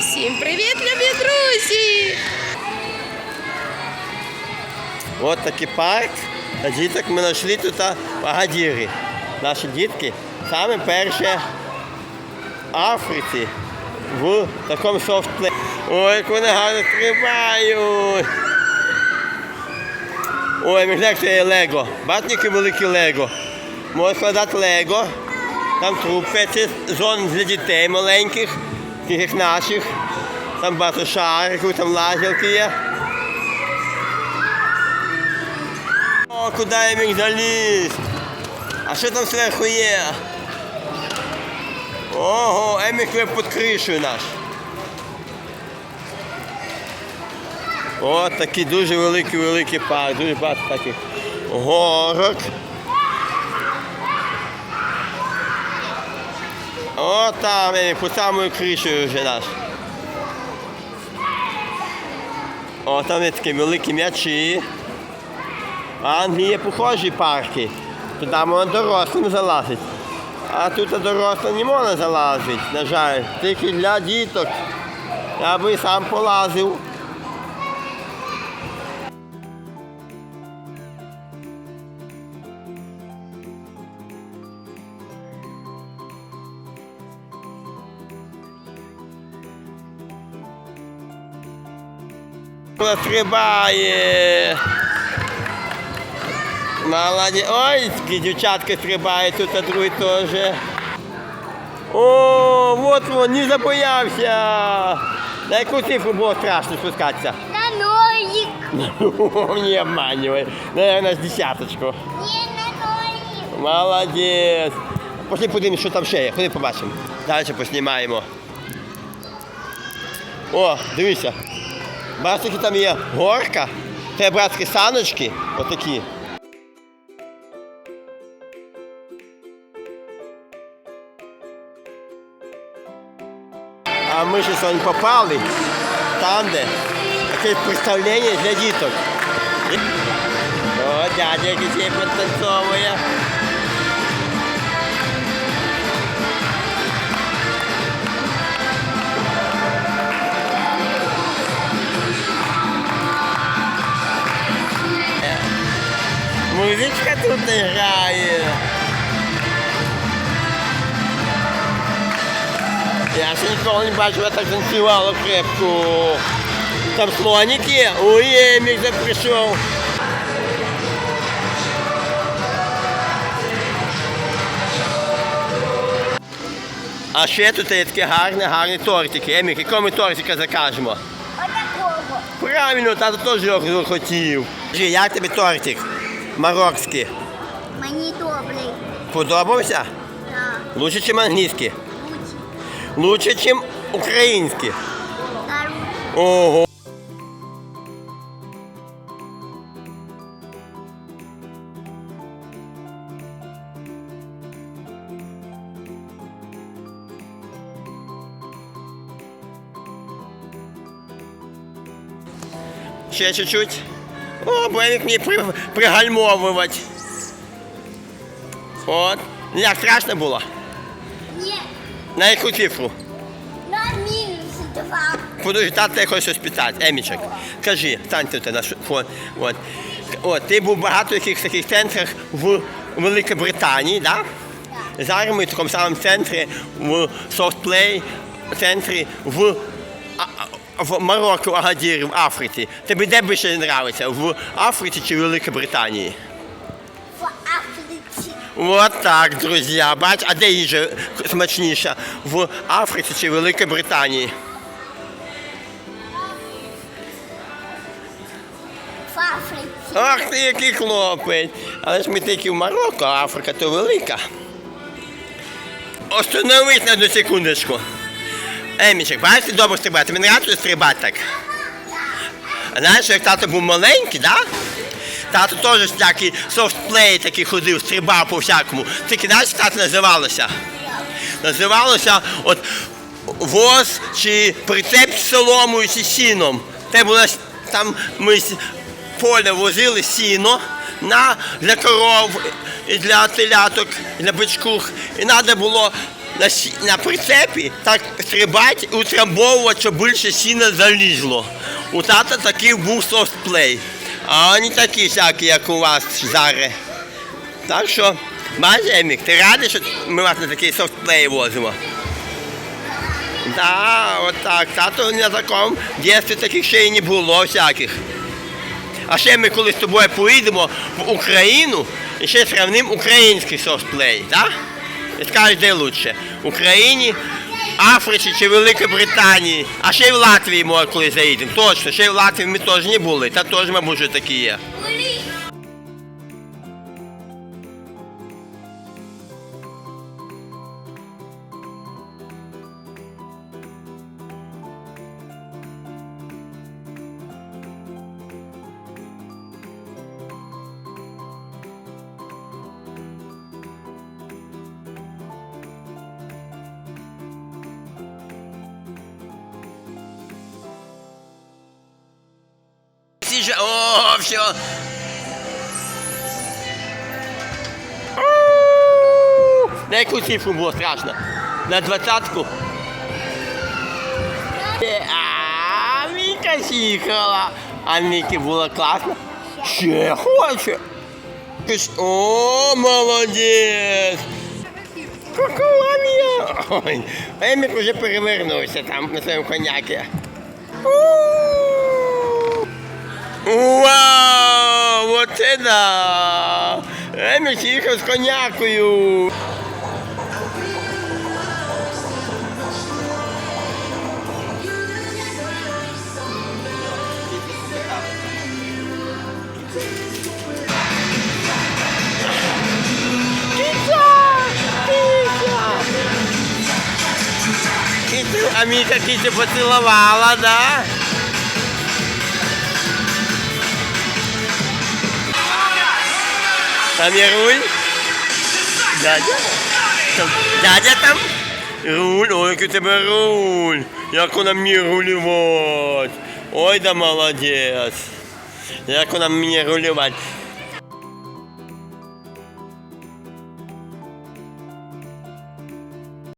Всім привіт, любі друзі! От такий парк. Діток ми знайшли тут в Наші дітки саме перші в Африці в такому софтплей. Ой, як вони гарно стрибають. Ой, ми як це є Лего. Які великі Лего. Можна складати Лего. Там трупи, це зон для дітей маленьких, таких наших. Там багато шариків, там лазерки є. О, куди я міг заліз? А що там зверху є? Ого, Емік ви під кришею наш. О, такий дуже великий великий парк, дуже багато таких горок. О, там під самою кришею вже наш. О, там є такі великі м'ячі. В Англії похожі парки. Туди можна дорослим залазити. А тут дорослим не можна залазити, на жаль. Тільки для діток. Я би сам полазив. Стрибає. Молодець. Ой, такі дівчатка стрибають, тут а другий теж. О, от він, не забоявся. На яку цифру було страшно спускатися? На нолик. Не обманювай. Наверное, з десяточку. Не на нолик. Молодець. Пошли подивимось, що там ще є. Ходи побачимо. Далі поснімаємо. О, дивися. Бачиш, які там є горка, те братські саночки, отакі. А ми ще сьогодні попали там, де таке представлення для діток. О, дядя, який ще Музичка тут грає. Я ще ніколи не бачив, я так танцювала крепко. Там слоник є? Ой, Емік вже прийшов. А ще тут є такі гарні, гарні тортики. Емік, якого ми тортика закажемо? Отакого. Правильно, тато теж його хотів. Як тобі тортик марокський? Мені добрий. Подобався? Так. Лучше, ніж англійський? Лучше. Лучше, ніж український. Та Ого. Ще чуть-чуть. О, Бенік мені при, пригальмовувати. От. Як страшно було? Ні. На яку цифру? На мінус два. Подожди, тата я хочу щось питати. Емічок, кажи, стань тут на фон. От. От, ти був багато яких таких центрах в Великій Британії, да? Зараз ми в такому самому центрі в софтплей центрі в, в Марокко, Агадірі, в Африці. Тобі де більше подобається? В Африці чи в Великій Британії? В Африці. От так, друзі. Бач, а де їжа смачніша? В Африці чи в Великій Британії? В Африці. Ах ти який хлопець. Але ж ми тільки в Марокко, а Африка то велика. Остановись на одну секундочку. Емічек, бачиш, ти добре стрибати. Мені нравиться стрибати так. Знаєш, як тато був маленький, да? Тато теж такий софтплей такий ходив, стрибав по всякому. Тільки знаєш, як тато називалося? Називалося от воз чи прицеп з соломою чи сіном. Те було там ми з поля возили сіно на, для коров, і для теляток, і для бичкух. І треба було на, сі- на прицепі так стрибати і утрамбовувати, щоб більше сіна залізло. У тата такий був софтплей. А вони такі всякі, як у вас зараз. Так що, Емік, ти радий, що ми вас на такий софтплей возимо? Да, от так. Тато на такому дітстві таких ще й не було всяких. А ще ми коли з тобою поїдемо в Україну і ще сравнимо український софтплей, так? І скажеш, де лучше? В Україні, Африці чи Великій Британії, а ще й в Латвії, може, коли заїдемо. Точно, ще й в Латвії ми теж не були, та теж, мабуть, такі є. Же, о, все. На яку цифру було страшно? На двадцятку? Е, А, Віка сіхала. А Мікі було класно. Ще хоче. О, молодець. Коколамія. Ой, Емік вже перевернувся там на своєму конякі. Вау, вот це да! Емік їхав з конякою. Кіця! Кіця! Кіцю, а Міка кіцю поцілувала, да? Там є руль. Дядя? Там, дядя там? Руль, ой, який у тебе руль. Як вона мені рулювати. Ой, да молодець. Як вона мені рулювати.